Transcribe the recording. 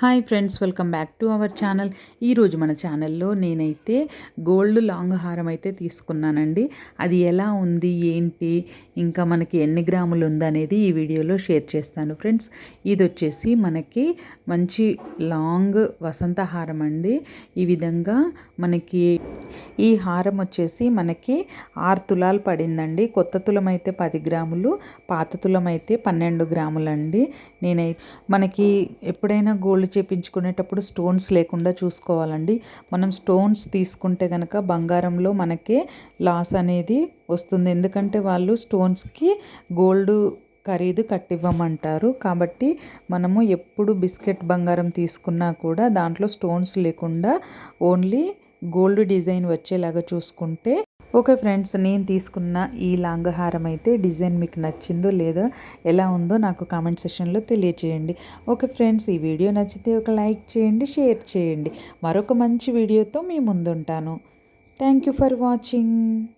Hi friends welcome back to our channel. ఈరోజు మన ఛానల్లో నేనైతే గోల్డ్ లాంగ్ హారం అయితే తీసుకున్నానండి. అది ఎలా ఉంది ఏంటి ఇంకా మనకి ఎన్ని గ్రాములు ఉందనేది ఈ వీడియోలో షేర్ చేస్తాను ఫ్రెండ్స్. ఇది వచ్చేసి మనకి మంచి లాంగ్ వసంత హారం అండి. ఈ విధంగా మనకి ఈ హారం వచ్చేసి మనకి ఆరు తులాలు పడిందండి. కొత్త తులం అయితే పది గ్రాములు పాత తులం అయితే పన్నెండు గ్రాములండి. నేనైతే మనకి ఎప్పుడైనా గోల్డ్ గోల్డ్ చేపించుకునేటప్పుడు స్టోన్స్ లేకుండా చూసుకోవాలండి. మనం స్టోన్స్ తీసుకుంటే కనుక బంగారంలో మనకే లాస్ అనేది వస్తుంది. ఎందుకంటే వాళ్ళు స్టోన్స్కి గోల్డ్ ఖరీదు కట్టివ్వమంటారు. కాబట్టి మనము ఎప్పుడు బిస్కెట్ బంగారం తీసుకున్నా కూడా దాంట్లో స్టోన్స్ లేకుండా ఓన్లీ గోల్డ్ డిజైన్ వచ్చేలాగా చూసుకుంటే ఓకే ఫ్రెండ్స్ నేను తీసుకున్న ఈ లాంగహారం అయితే డిజైన్ మీకు నచ్చిందో లేదో ఎలా ఉందో నాకు కామెంట్ సెషన్లో తెలియచేయండి. ఓకే ఫ్రెండ్స్ ఈ వీడియో నచ్చితే ఒక లైక్ చేయండి షేర్ చేయండి. మరొక మంచి వీడియోతో మీ ముందుంటాను. Thank you for watching.